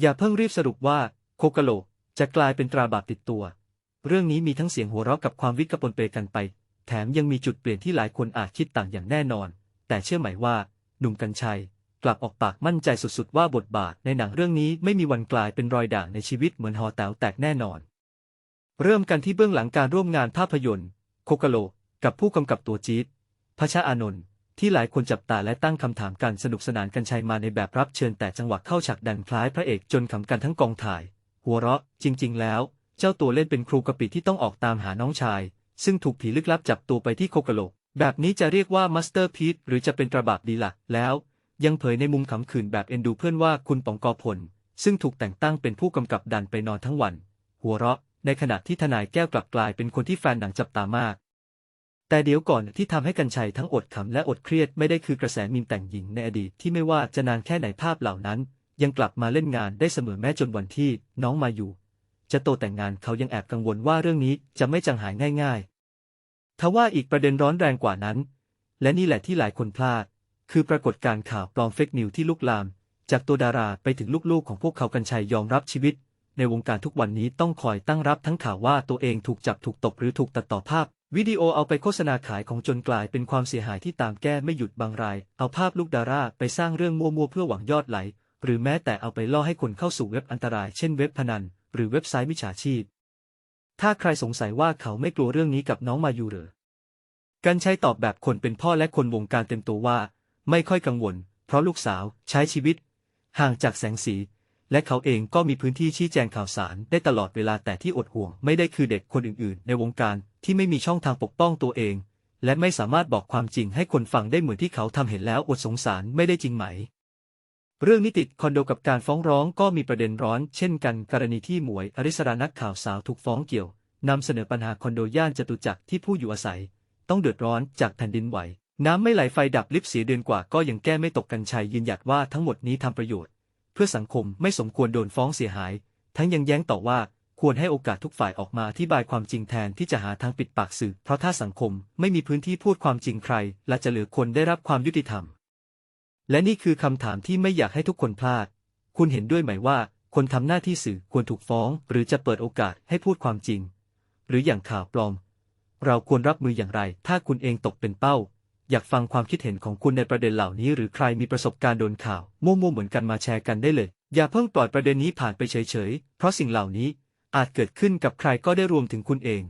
อย่าเพิ่งรีบสรุปว่าโคกโลจะกลายเป็นตราบาปติดตัว เรื่องนี้มีทั้งเสียงหัวเราะกับความวิกลปนเปกันไป แถมยังมีจุดเปลี่ยนที่หลายคนอาจคิดต่างอย่างแน่นอน แต่เชื่อไหมว่า หนุ่มกัญชัย กลับออกปากมั่นใจสุดๆ ว่าบทบาทในหนังเรื่องนี้ไม่มีวันกลายเป็นรอยด่างในชีวิตเหมือนหอแต๋วแตกแน่นอน เริ่มกันที่เบื้องหลังการร่วมงานภาพยนตร์ โคกโล กับผู้กำกับตัวจี๊ดพชาอานนท์ ที่หลายคนจับตาและตั้งคำถามกันสนุกสนานกันชัยมาในแบบรับเชิญแต่จังหวะเข้าฉากดันคล้ายพระเอกจนขำกันทั้งกองถ่าย หัวเราะจริง ๆ แล้ว เจ้าตัวเล่นเป็นครูกะปิที่ต้องออกตามหาน้องชาย ซึ่งถูกผีลึกลับจับตัวไปที่โคกะโหลก แบบนี้จะเรียกว่ามาสเตอร์พีซหรือจะเป็นตระบาบดีละ่ะแล้วยังเผยในมุมขำขื่นแบบเอ็นดูเพื่อนว่าคุณป๋องกอพล ซึ่งถูกแต่งตั้งเป็นผู้กำกับดันไปนอนทั้งวัน หัวเราะ ในขณะที่ทนายแก้วกลับกลายเป็นคนที่แฟนหนังจับตามาก แต่เดี๋ยวก่อนที่ทำให้กัญชัยทั้งอดขำและอดเครียดไม่ได้คือกระแสมีมแต่งหญิงในอดีตที่ไม่ว่าจะนานแค่ไหนภาพเหล่านั้น ยังกลับมาเล่นงานได้เสมอแม้จนวันที่น้องมาอยู่ จะโตแต่งงานเขายังแอบกังวลว่าเรื่องนี้จะไม่จางหายง่ายๆทว่าอีกประเด็นร้อนแรงกว่านั้น และนี่แหละที่หลายคนพลาด คือปรากฏการข่าวปลอมเฟกนิวที่ลุกลาม จากตัวดาราไปถึงลูกๆของพวกเขากัญชัยยอมรับชีวิต ในวงการทุกวันนี้ต้องคอยตั้งรับทั้งข่าวว่าตัวเองถูกจับถูกตบหรือถูกตัดต่อภาพ วิดีโอเอาไปโฆษณาขายของจนกลายเป็นความเสียหายที่ตามแก้ไม่หยุดบางราย เอาภาพลูกดาราไปสร้างเรื่องมั่วๆเพื่อหวังยอดไหล หรือแม้แต่เอาไปล่อให้คนเข้าสู่เว็บอันตรายเช่นเว็บพนัน หรือเว็บไซต์มิจฉาชีพ ถ้าใครสงสัยว่าเขาไม่กลัวเรื่องนี้กับน้องมายูเหรือกันใชัยตอบแบบคนเป็นพ่อและคนวงการเต็มตัวว่า ไม่ค่อยกังวล เพราะลูกสาวใช้ชีวิต ห่างจากแสงสี และเขาเองก็มีพื้นที่ชี้แจงข่าวสารได้ตลอดเวลาแต่ที่อดห่วงไม่ได้คือเด็กคนอื่นๆ ในวงการที่ไม่มีช่องทางปกป้องตัวเอง และไม่สามารถบอกความจริงให้คนฟังได้เหมือนที่เขาทำเห็นแล้วอดสงสารไม่ได้จริงไหม เรื่องนิติดคอนโดกับการฟ้องร้องก็มีประเด็นร้อน เช่นกันกรณีที่หมวยอริสรานักข่าวสาวถูกฟ้องเกี่ยวนำเสนอปัญหาคอนโดย่านจตุจักรที่ผู้อยู่อาศัย ต้องเดือดร้อนจากแผ่นดินไหว น้ำไม่ไหลไฟดับลิฟต์เสียเดือนกว่าก็ยังแก้ไม่ตกกันชัยยืนยัดว่าทั้งหมดนี้ทำประโยชน์ เพื่อสังคมไม่สมควรโดนฟ้องเสียหาย ทั้งยังแย้งต่อว่าควรให้โอกาสทุกฝ่ายออกมาอธิบายความจริงแทนที่จะหาทางปิดปากสื่อ เพราะถ้าสังคมไม่มีพื้นที่พูดความจริงใคร และจะเหลือคนได้รับความยุติธรรม และนี่คือคำถามที่ไม่อยากให้ทุกคนพลาด คุณเห็นด้วยไหมว่า คนทำหน้าที่สื่อควรถูกฟ้อง หรือจะเปิดโอกาสให้พูดความจริง หรืออย่างข่าวปลอม เราควรรับมืออย่างไร ถ้าคุณเองตกเป็นเป้า อยากฟังความคิดเห็นของคุณในประเด็นเหล่านี้ หรือใครมีประสบการณ์โดนข่าวมั่วๆเหมือนกันมาแชร์กันได้เลย อย่าเพิ่งปล่อยประเด็นนี้ผ่านไปเฉยๆ เพราะสิ่งเหล่านี้อาจเกิดขึ้นกับใครก็ได้รวมถึงคุณเอง